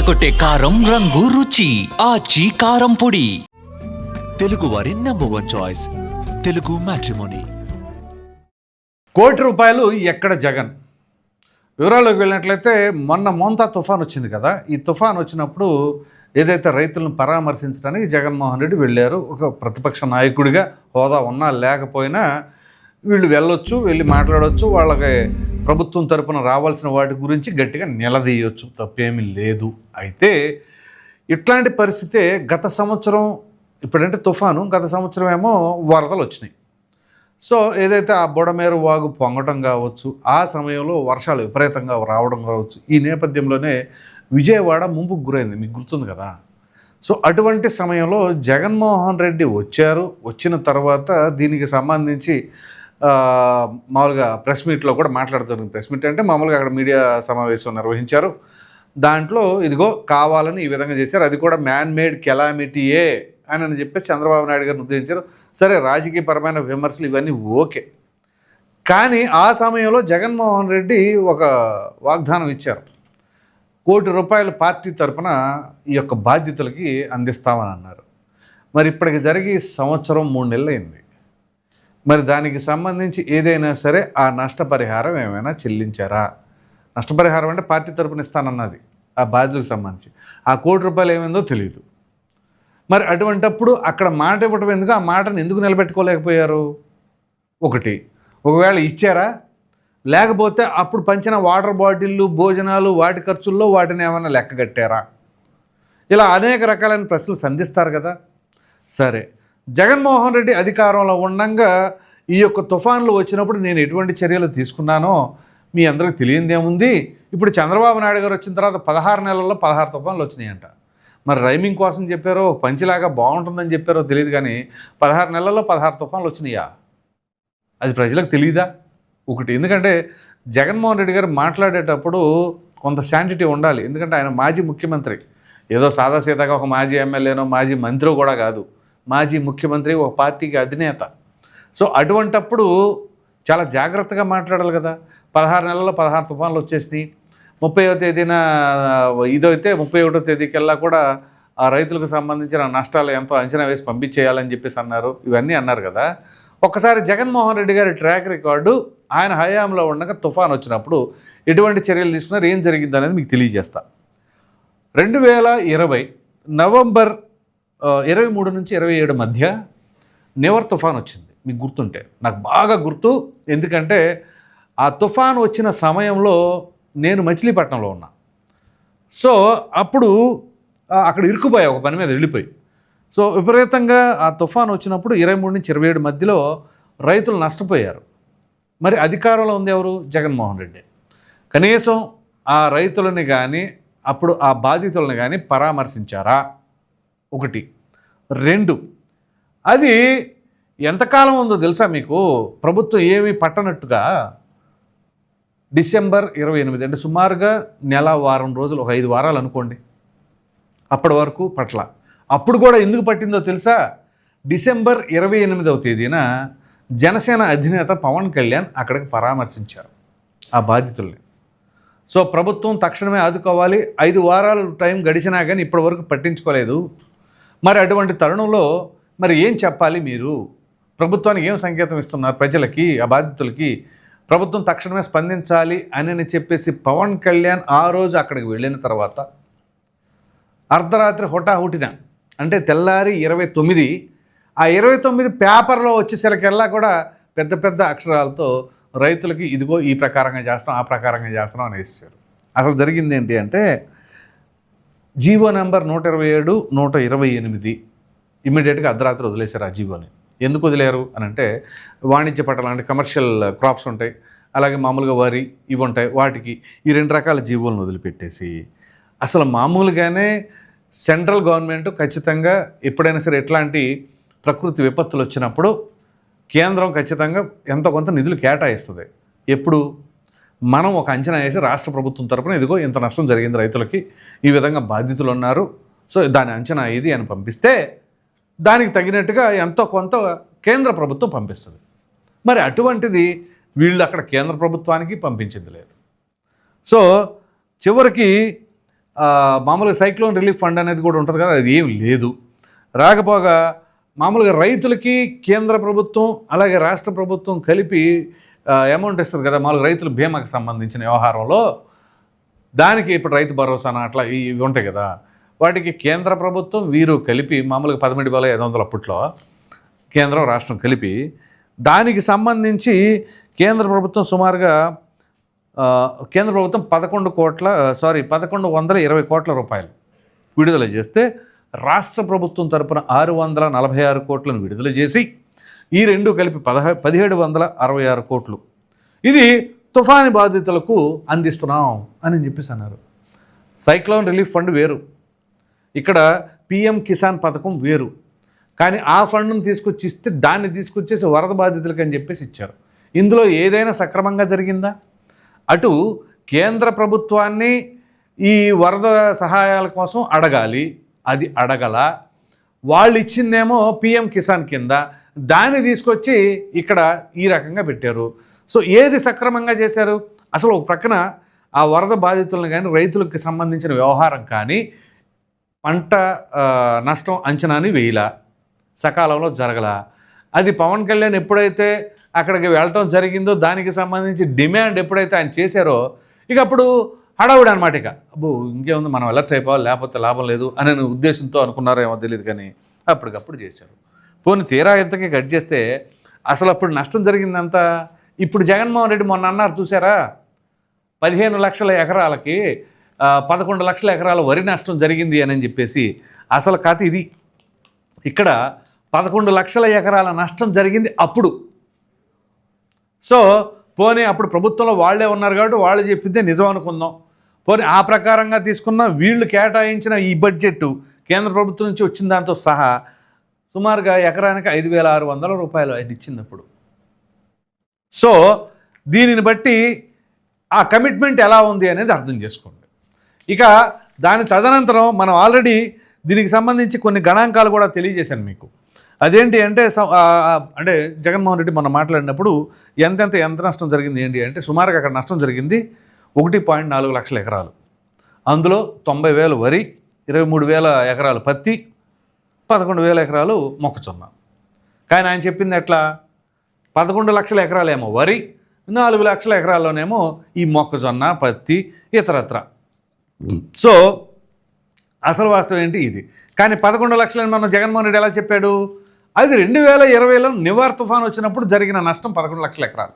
అదరకొట్టే కారం రంగు రుచి. ఆచి కారం పొడి. తెలుగువారి number one choice Telugu matrimony కోటి రూపాయలు ఎక్కడ జగన్? వివరాల్లోకి వెళ్ళినట్లయితే మొన్న మోంతా తుఫాన్ వచ్చింది కదా? ఈ తుఫాన్ వచ్చినప్పుడు ఏదైతే రైతులను పరామర్శించడానికి జగన్మోహన్ రెడ్డి వెళ్ళారు ఒక ప్రతిపక్ష నాయకుడిగా హోదా ఉన్నా లేకపోయినా వీళ్ళు వెళ్ళొచ్చు వెళ్ళి మాట్లాడవచ్చు వాళ్ళకి ప్రభుత్వం తరపున రావాల్సిన వాటి గురించి గట్టిగా నిలదీయొచ్చు. తప్పేమీ లేదు. అయితే ఇట్లాంటి పరిస్థితే గత సంవత్సరం ఇప్పుడంటే తుఫాను గత సంవత్సరం ఏమో వరదలు వచ్చినాయి. సో ఏదైతే ఆ బుడమేరు వాగు పొంగటం కావచ్చు ఆ సమయంలో వర్షాలు విపరీతంగా రావడం కావచ్చు ఈ నేపథ్యంలోనే విజయవాడ ముంపుకు గురైంది. మీకు గుర్తుంది కదా? సో అటువంటి సమయంలో జగన్మోహన్ రెడ్డి వచ్చారు. వచ్చిన తర్వాత దీనికి సంబంధించి మామూలుగా ప్రెస్ మీట్లో కూడా మాట్లాడుతారు ప్రెస్ మీట్ అంటే మామూలుగా అక్కడ మీడియా సమావేశం నిర్వహించారు. దాంట్లో ఇదిగో కావాలని ఈ విధంగా చేశారు. అది కూడా మ్యాన్ మేడ్ కెలామిటీయే అని అని చెప్పేసి చంద్రబాబు నాయుడు గారిని ఉద్దేశించారు సరే రాజకీయపరమైన విమర్శలు ఇవన్నీ ఓకే. కానీ ఆ సమయంలో జగన్మోహన్ రెడ్డి ఒక వాగ్దానం ఇచ్చారు. కోటి రూపాయలు పార్టీ తరపున ఈ యొక్క బాధ్యతలకి అందిస్తామని అన్నారు. మరి ఇప్పటికి జరిగి సంవత్సరం మూడు నెలలు అయింది మరి దానికి సంబంధించి ఏదైనా సరే ఆ నష్టపరిహారం ఏమైనా చెల్లించారా? నష్టపరిహారం అంటే పార్టీ తరపున ఇస్తానన్నది ఆ బాధ్యతలకు సంబంధించి. ఆ కోటి రూపాయలు ఏమైందో తెలియదు మరి అటువంటప్పుడు అక్కడ మాట ఇవ్వటం ఎందుకు? ఆ మాటను ఎందుకు నిలబెట్టుకోలేకపోయారు? ఒకటి. ఒకవేళ ఇచ్చారా? లేకపోతే అప్పుడు పంచిన వాటర్ బాటిళ్ళు భోజనాలు వాటి ఖర్చుల్లో వాటిని ఏమైనా లెక్క కట్టారా? ఇలా అనేక రకాలైన ప్రశ్నలు సంధిస్తారు కదా. సరే. జగన్మోహన్ రెడ్డి అధికారంలో ఉండంగా ఈ యొక్క తుఫాన్లు వచ్చినప్పుడు నేను ఎటువంటి చర్యలు తీసుకున్నానో మీ అందరికి తెలియందేముంది? ఇప్పుడు చంద్రబాబు నాయుడు గారు వచ్చిన తర్వాత పదహారు నెలల్లో పదహారు తుఫాన్లు వచ్చినాయంట. మరి రైమింగ్ కోసం చెప్పారో పంచిలాగా బాగుంటుందని చెప్పారో తెలియదు కానీ పదహారు నెలల్లో పదహారు తుఫాన్లు వచ్చినాయా? అది ప్రజలకు తెలియదా? ఒకటి ఎందుకంటే జగన్మోహన్ రెడ్డి గారు మాట్లాడేటప్పుడు కొంత శాంటిటీ ఉండాలి. ఎందుకంటే ఆయన మాజీ ముఖ్యమంత్రి. ఏదో సాదాసీదాగా ఒక మాజీ ఎమ్మెల్యేనో మాజీ మంత్రి కూడా కాదు. మాజీ ముఖ్యమంత్రి ఒక పార్టీకి అధినేత. సో అటువంటప్పుడు చాలా జాగ్రత్తగా మాట్లాడాలి కదా. పదహారు నెలల్లో పదహారు తుఫాన్లు వచ్చేసినాయి. ముప్పైవ తేదీన ఇదైతే ముప్పై ఒకటో తేదీకల్లా కూడా ఆ రైతులకు సంబంధించిన నష్టాలు ఎంతో అంచనా వేసి పంపించేయాలని చెప్పేసి అన్నారు. ఇవన్నీ అన్నారు కదా. ఒక్కసారి జగన్మోహన్ రెడ్డి గారి ట్రాక్ రికార్డు ఆయన హయాంలో ఉండగా తుఫాన్ వచ్చినప్పుడు ఎటువంటి చర్యలు తీసుకున్నారు ఏం జరిగింది అనేది మీకు తెలియజేస్తా. రెండు వేల ఇరవై నవంబర్ ఇరవై మూడు నుంచి ఇరవై ఏడు మధ్య నివర్ తుఫాన్ వచ్చింది. మీకు గుర్తుంటే. నాకు బాగా గుర్తు. ఎందుకంటే ఆ తుఫాన్ వచ్చిన సమయంలో నేను మచిలీపట్నంలో ఉన్నా. సో అప్పుడు అక్కడ ఇరుక్కుపోయా ఒక పని మీద వెళ్ళిపోయి. సో విపరీతంగా ఆ తుఫాన్ వచ్చినప్పుడు ఇరవై మూడు నుంచి ఇరవై ఏడు మధ్యలో రైతులు నష్టపోయారు. మరి అధికారంలో ఉంది ఎవరు? జగన్మోహన్ రెడ్డి. కనీసం ఆ రైతులని కానీ అప్పుడు ఆ బాధితులను కానీ పరామర్శించారా? ఒకటి. రెండు. అది ఎంతకాలం ఉందో తెలుసా మీకు? ప్రభుత్వం ఏమీ పట్టనట్టుగా డిసెంబర్ ఇరవై ఎనిమిది అంటే సుమారుగా నెల వారం రోజులు ఒక ఐదు వారాలు అనుకోండి. అప్పటి వరకు పట్ల. అప్పుడు కూడా ఎందుకు పట్టిందో తెలుసా? డిసెంబర్ ఇరవై ఎనిమిదవ తేదీన జనసేన అధినేత పవన్ కళ్యాణ్ అక్కడికి పరామర్శించారు ఆ బాధితుల్ని. సో ప్రభుత్వం తక్షణమే ఆదుకోవాలి. ఐదు వారాలు టైం గడిచినా కానీ ఇప్పటి వరకు పట్టించుకోలేదు. మరి అటువంటి తరుణంలో మరి ఏం చెప్పాలి మీరు? ప్రభుత్వానికి ఏం సంకేతం ఇస్తున్నారు ప్రజలకి ఆ బాధితులకి? ప్రభుత్వం తక్షణమే స్పందించాలి అని చెప్పేసి పవన్ కళ్యాణ్ ఆ రోజు అక్కడికి వెళ్ళిన తర్వాత అర్ధరాత్రి హుటాహుటిన అంటే తెల్లారి ఇరవై తొమ్మిది ఆ ఇరవై తొమ్మిది పేపర్లో వచ్చేసరికల్లా కూడా పెద్ద పెద్ద అక్షరాలతో రైతులకి ఇదిగో ఈ ప్రకారంగా చేస్తాం ఆ ప్రకారంగా చేస్తాం అని వేసారు అసలు జరిగింది ఏంటి అంటే జీవో నెంబర్ నూట ఇరవై ఏడు నూట ఇరవై ఎనిమిది. ఇమ్మీడియట్గా అర్ధరాత్రి వదిలేశారు ఆ జీవోని. ఎందుకు వదిలేరు? అని అంటే వాణిజ్య పంటలు అంటే కమర్షియల్ క్రాప్స్ ఉంటాయి. అలాగే మామూలుగా వరి ఇవి ఉంటాయి. వాటికి ఈ రెండు రకాల జీవోలను వదిలిపెట్టేసి అసలు మామూలుగానే సెంట్రల్ గవర్నమెంట్ ఖచ్చితంగా ఎప్పుడైనా సరే ఎట్లాంటి ప్రకృతి విపత్తులు వచ్చినప్పుడు కేంద్రం ఖచ్చితంగా ఎంతో కొంత నిధులు కేటాయిస్తుంది. ఎప్పుడు? మనం ఒక అంచనా వేసి రాష్ట్ర ప్రభుత్వం తరపున ఇదిగో ఇంత నష్టం జరిగింది రైతులకి ఈ విధంగా బాధితులు ఉన్నారు. సో దాని అంచనా ఇది అని పంపిస్తే దానికి తగినట్టుగా ఎంతో కొంత కేంద్ర ప్రభుత్వం పంపిస్తుంది. మరి అటువంటిది వీళ్ళు అక్కడ కేంద్ర ప్రభుత్వానికి పంపించింది లేదు. సో చివరికి మామూలుగా సైక్లోన్ రిలీఫ్ ఫండ్ అనేది కూడా ఉంటుంది కదా అది ఏం లేదు. రాకపోగా మామూలుగా రైతులకి కేంద్ర ప్రభుత్వం అలాగే రాష్ట్ర ప్రభుత్వం కలిపి అమౌంట్ ఇస్తుంది కదా మామూలుగా రైతుల బీమాకి సంబంధించిన వ్యవహారంలో దానికి ఇప్పుడు రైతు భరోసా అట్లా ఇవి ఉంటాయి కదా. వాటికి కేంద్ర ప్రభుత్వం వీరు కలిపి మామూలుగా పదమూడు వేల ఐదు వందల అప్పట్లో కేంద్రం రాష్ట్రం కలిపి దానికి సంబంధించి కేంద్ర ప్రభుత్వం సుమారుగా కేంద్ర ప్రభుత్వం పదకొండు కోట్ల సారీ పదకొండు వందల ఇరవై కోట్ల రూపాయలు విడుదల చేస్తే రాష్ట్ర ప్రభుత్వం తరపున ఆరు వందల నలభై ఆరు కోట్లను విడుదల చేసి ఈ రెండు కలిపి పదహ పదిహేడు వందల అరవై ఆరు కోట్లు. ఇది తుఫాను బాధితులకు అందిస్తున్నాం అని చెప్పేసి అన్నారు. సైక్లోన్ రిలీఫ్ ఫండ్ వేరు. ఇక్కడ పిఎం కిసాన్ పథకం వేరు. కానీ ఆ ఫండ్ను తీసుకొచ్చి ఇస్తే దాన్ని తీసుకొచ్చేసి వరద బాధితులకు అని చెప్పేసి ఇచ్చారు. ఇందులో ఏదైనా సక్రమంగా జరిగిందా? అటు కేంద్ర ప్రభుత్వాన్ని ఈ వరద సహాయాల కోసం అడగాలి. అది అడగల. వాళ్ళు ఇచ్చిందేమో పిఎం కిసాన్ కింద. దాన్ని తీసుకొచ్చి ఇక్కడ ఈ రకంగా పెట్టారు. సో ఏది సక్రమంగా చేశారు? అసలు ఒక ప్రక్కన ఆ వరద బాధితులను కానీ రైతులకు సంబంధించిన వ్యవహారం కానీ పంట నష్టం అంచనాని వేయలా. సకాలంలో జరగల. అది పవన్ కళ్యాణ్ ఎప్పుడైతే అక్కడికి వెళ్ళటం జరిగిందో దానికి సంబంధించి డిమాండ్ ఎప్పుడైతే ఆయన చేశారో ఇక అప్పుడు హడావుడు అనమాట ఇక. అబ్బో ఇంకేముంది? మనం అలర్ట్ అయిపోవాలి లేకపోతే లాభం లేదు అనే ఉద్దేశంతో అనుకున్నారేమో తెలియదు కానీ అప్పటికప్పుడు చేశారు. పోనీ తీరా ఇంతకీ కట్ చేస్తే అసలు అప్పుడు నష్టం జరిగిందంతా? ఇప్పుడు జగన్మోహన్ రెడ్డి మొన్న అన్నారు చూసారా? పదిహేను లక్షల ఎకరాలకి పదకొండు లక్షల ఎకరాల వరి నష్టం జరిగింది అని చెప్పేసి అసలు కథ ఇది. ఇక్కడ పదకొండు లక్షల ఎకరాల నష్టం జరిగింది అప్పుడు. సో పోనీ అప్పుడు ప్రభుత్వంలో వాళ్ళే ఉన్నారు కాబట్టి వాళ్ళు చెప్పిందే నిజం అనుకుందాం. పోనీ ఆ ప్రకారంగా తీసుకున్న వీళ్ళు కేటాయించిన ఈ బడ్జెట్ కేంద్ర ప్రభుత్వం నుంచి వచ్చిన దాంతో సహా సుమారుగా ఎకరానికి ఐదు వేల ఆరు వందల రూపాయలు ఆయన ఇచ్చింది అప్పుడు సో దీనిని బట్టి ఆ కమిట్మెంట్ ఎలా ఉంది అనేది అర్థం చేసుకోండి. ఇక దాని తదనంతరం మనం ఆల్రెడీ దీనికి సంబంధించి కొన్ని గణాంకాలు కూడా తెలియజేశాను మీకు. అదేంటి అంటే అంటే జగన్మోహన్ రెడ్డి మనం మాట్లాడినప్పుడు ఎంతెంత ఎంత నష్టం జరిగింది ఏంటి అంటే సుమారుగా అక్కడ నష్టం జరిగింది ఒకటి పాయింట్ నాలుగు లక్షల ఎకరాలు. అందులో తొంభై వేల వరి ఇరవై మూడు వేల ఎకరాలు పత్తి పదకొండు వేల ఎకరాలు మొక్కజొన్న. కానీ ఆయన చెప్పింది ఎట్లా? పదకొండు లక్షల ఎకరాలేమో వరి నాలుగు లక్షల ఎకరాల్లోనేమో ఈ మొక్కజొన్న పత్తి ఇతరత్ర. సో అసలు వాస్తవం ఏంటి ఇది? కానీ పదకొండు లక్షలని మనం జగన్మోహన్ రెడ్డి ఎలా చెప్పాడు? అది రెండు వేల ఇరవైలో నివార్ తుఫాన్ వచ్చినప్పుడు జరిగిన నష్టం పదకొండు లక్షల ఎకరాలు.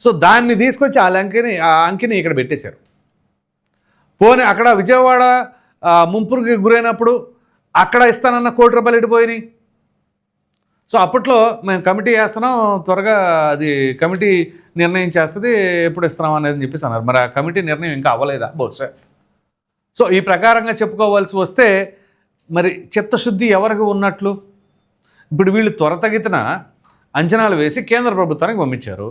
సో దాన్ని తీసుకొచ్చి ఆ లంకిని ఆ అంకిని ఇక్కడ పెట్టేశారు. పోనీ అక్కడ విజయవాడ ముంపురికి గురైనప్పుడు అక్కడ ఇస్తానన్న కోటి రూపాయలు ఎడిపోయినాయి సో అప్పట్లో మేము కమిటీ వేస్తున్నాం త్వరగా అది కమిటీ నిర్ణయం చేస్తుంది ఎప్పుడు ఇస్తున్నాం అనేది చెప్పేసి అన్నారు. మరి ఆ కమిటీ నిర్ణయం ఇంకా అవ్వలేదా? బహుశా. సో ఈ ప్రకారంగా చెప్పుకోవాల్సి వస్తే మరి చిత్తశుద్ధి ఎవరికి ఉన్నట్లు? ఇప్పుడు వీళ్ళు త్వరతగితన అంచనాలు వేసి కేంద్ర ప్రభుత్వానికి పంపించారు.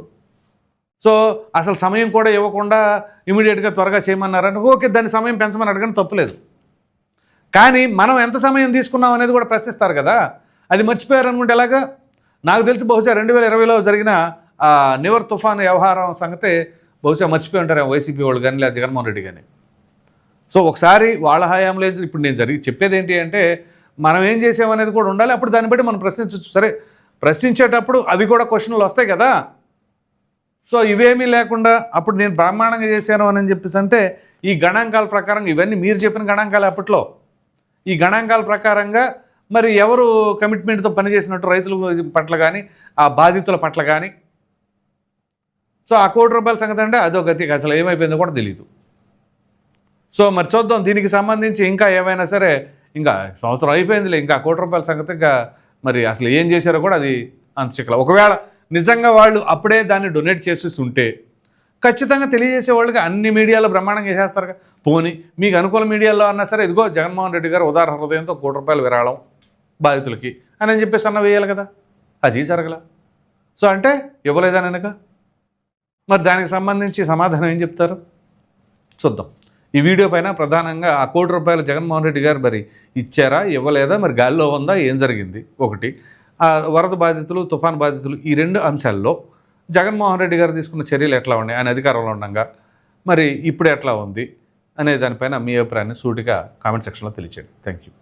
సో అసలు సమయం కూడా ఇవ్వకుండా ఇమీడియట్గా త్వరగా చేయమన్నారంటే ఓకే దాని సమయం పెంచమని అడగడం తప్పులేదు. కానీ మనం ఎంత సమయం తీసుకున్నాం అనేది కూడా ప్రశ్నిస్తారు కదా. అది మర్చిపోయారు అనుకుంటే ఎలాగా? నాకు తెలిసి బహుశా రెండు వేల ఇరవైలో జరిగిన నివర్ తుఫాన్ వ్యవహారం సంగతి బహుశా మర్చిపోయి ఉంటారు వైసీపీ వాళ్ళు కానీ లేదా జగన్మోహన్ రెడ్డి కానీ సో ఒకసారి వాళ్ళ హయాంలో ఇప్పుడు నేను జరిగి చెప్పేది ఏంటి అంటే మనం ఏం చేసామనేది కూడా ఉండాలి. అప్పుడు దాన్ని బట్టి మనం ప్రశ్నించవచ్చు సరే ప్రశ్నించేటప్పుడు అవి కూడా క్వశ్చన్లు వస్తాయి కదా. సో ఇవేమీ లేకుండా అప్పుడు నేను బ్రహ్మాండంగా చేశాను అని చెప్పేసి అంటే ఈ గణాంకాల ప్రకారం ఇవన్నీ మీరు చెప్పిన గణాంకాలు అప్పట్లో ఈ గణాంకాల ప్రకారంగా మరి ఎవరు కమిట్మెంట్తో పనిచేసినట్టు రైతుల పట్ల కానీ ఆ బాధితుల పట్ల కానీ సో ఆ కోటి రూపాయల సంగతి అంటే అదో గతి అసలు ఏమైపోయిందో కూడా తెలియదు సో మరి చూద్దాం. దీనికి సంబంధించి ఇంకా ఏమైనా సరే ఇంకా సంవత్సరం అయిపోయిందిలే. ఇంకా కోటి రూపాయల సంగతి ఇంకా మరి అసలు ఏం చేశారో కూడా అది అంత చిక్కల. ఒకవేళ నిజంగా వాళ్ళు అప్పుడే దాన్ని డొనేట్ చేసేసి ఉంటే ఖచ్చితంగా తెలియజేసే వాళ్ళకి అన్ని మీడియాలో బ్రహ్మాండంగా చేసేస్తారు పోనీ మీకు అనుకూల మీడియాలో అన్నా సరే ఇదిగో జగన్మోహన్ రెడ్డి గారు ఉదాహరణ హృదయంతో కోటి రూపాయలు విరాళం బాధితులకి అని అని చెప్పేసి అన్న వేయాలి కదా. అది జరగల. సో అంటే ఇవ్వలేదని వెనక మరి దానికి సంబంధించి సమాధానం ఏం చెప్తారు? చూద్దాం. ఈ వీడియో పైన ప్రధానంగా ఆ కోటి రూపాయలు జగన్మోహన్ రెడ్డి గారు మరి ఇచ్చారా ఇవ్వలేదా మరి గాలిలో ఉందా ఏం జరిగింది? ఒకటి. ఆ వరద బాధితులు తుఫాన్ బాధితులు ఈ రెండు అంశాల్లో జగన్మోహన్ రెడ్డి గారు తీసుకున్న చర్యలు ఎట్లా ఉన్నాయి? ఆయన అధికారంలో ఉండగా. మరి ఇప్పుడు ఎట్లా ఉంది? అనే దానిపైన మీ అభిప్రాయాన్ని సూటిగా కామెంట్ సెక్షన్లో తెలియచేయండి. Thank you